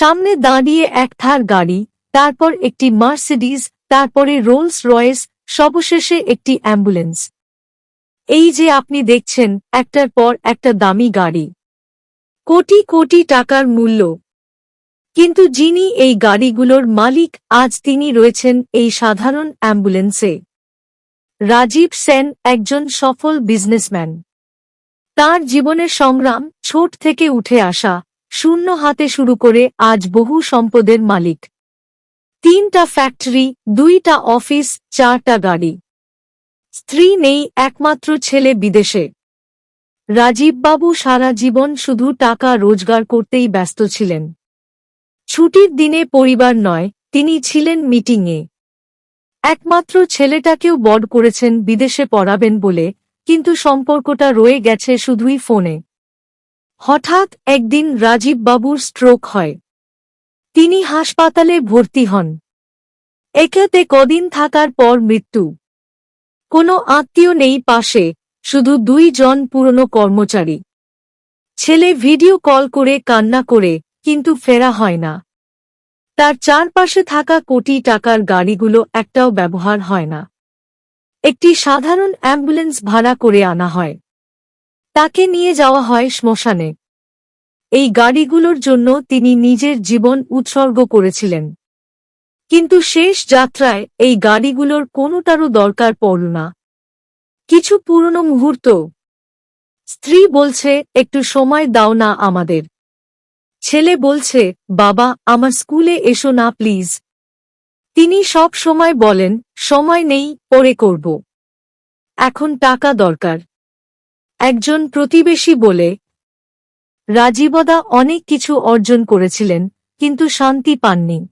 সামনে দাঁড়িয়ে এক থার গাড়ি, তারপর একটি মার্সিডিজ, তারপরে রোলস রয়েস, সবশেষে একটি অ্যাম্বুলেন্স। এই যে আপনি দেখছেন, একটার পর একটা দামি গাড়ি। কোটি কোটি টাকার মূল্য। কিন্তু যিনি এই গাড়িগুলোর মালিক, আজ তিনি রয়েছেন এই সাধারণ অ্যাম্বুলেন্সে। রাজীব সেন একজন সফল বিজনেসম্যান। তার জীবনের সংগ্রাম, ছোট থেকে উঠে আসা শূন্য হাতে শুরু করে আজ বহু সম্পদের মালিক। তিনটা ফ্যাক্টরি, দুইটা অফিস, চারটা গাড়ি। স্ত্রী নেই, একমাত্র ছেলে বিদেশে। রাজীববাবু সারা জীবন শুধু টাকা রোজগার করতেই ব্যস্ত ছিলেন। ছুটির দিনে পরিবার নয়, তিনি ছিলেন মিটিংয়ে। একমাত্র ছেলেটাকেও বড করেছেন, বিদেশে পড়াবেন বলে, কিন্তু সম্পর্কটা রয়ে গেছে শুধুই ফোনে। হঠাৎ একদিন রাজীববাবুর স্ট্রোক হয়। তিনি হাসপাতালে ভর্তি হন। একেতে কদিন থাকার পর মৃত্যু। কোনো আত্মীয় নেই পাশে, শুধু দুইজন পুরনো কর্মচারী। ছেলে ভিডিও কল করে কান্না করে, কিন্তু ফেরা হয় না। তার চারপাশে থাকা কোটি টাকার গাড়িগুলো একটাও ব্যবহার হয় না। একটি সাধারণ অ্যাম্বুলেন্স ভাড়া করে আনা হয়। তাকে নিয়ে যাওয়া হয় শ্মশানে। এই গাড়িগুলোর জন্য তিনি নিজের জীবন উৎসর্গ করেছিলেন। কিন্তু শেষ যাত্রায় এই গাড়িগুলোর কোনোটারও দরকার পড়ল না। কিছু পুরনো মুহূর্ত। স্ত্রী বলছে, একটু সময় দাও না আমাদের। ছেলে বলছে, বাবা, আমার স্কুলে এসো না, প্লিজ। তিনি সব সময় বলেন, সময় নেই, পরে করব। এখন টাকা দরকার। একজন প্রতিবেশী বলে রাজীবদা অনেক কিছু অর্জন করেছিলেন, কিন্তু শান্তি পাননি।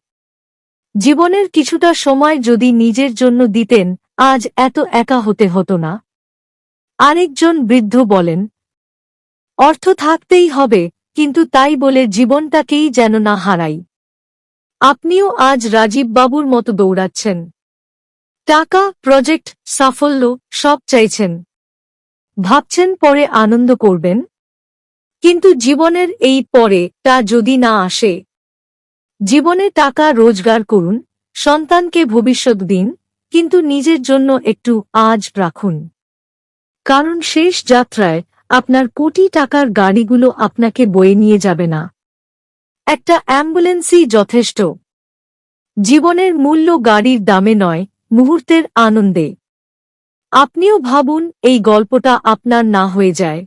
জীবনের কিছুটা সময় যদি নিজের জন্য দিতেন, আজ এত একা হতে হতো না। আরেকজন বৃদ্ধ বলেন, অর্থ থাকতেই হবে, কিন্তু তাই বলে জীবনটাকেই যেন না হারাই। আপনিও আজ রাজীব বাবুর মতো দৌড়াচ্ছেন। টাকা, প্রজেক্ট, সাফল্য, সব চাইছেন। ভাবছেন পরে আনন্দ করবেন? কিন্তু জীবনের এই পরে তা যদি না আসে, জীবনে টাকা রোজগার করুন, সন্তানকে ভবিষ্যৎ দিন, কিন্তু নিজের জন্য একটু আজ রাখুন। কারণ শেষ যাত্রায় আপনার কোটি টাকার গাড়িগুলো আপনাকে বয়ে নিয়ে যাবে না। একটা অ্যাম্বুলেন্সই যথেষ্ট। জীবনের মূল্য গাড়ির দামে নয়, মুহূর্তের আনন্দে। আপনিও ভাবুন, এই গল্পটা আপনার না হয়ে যায়।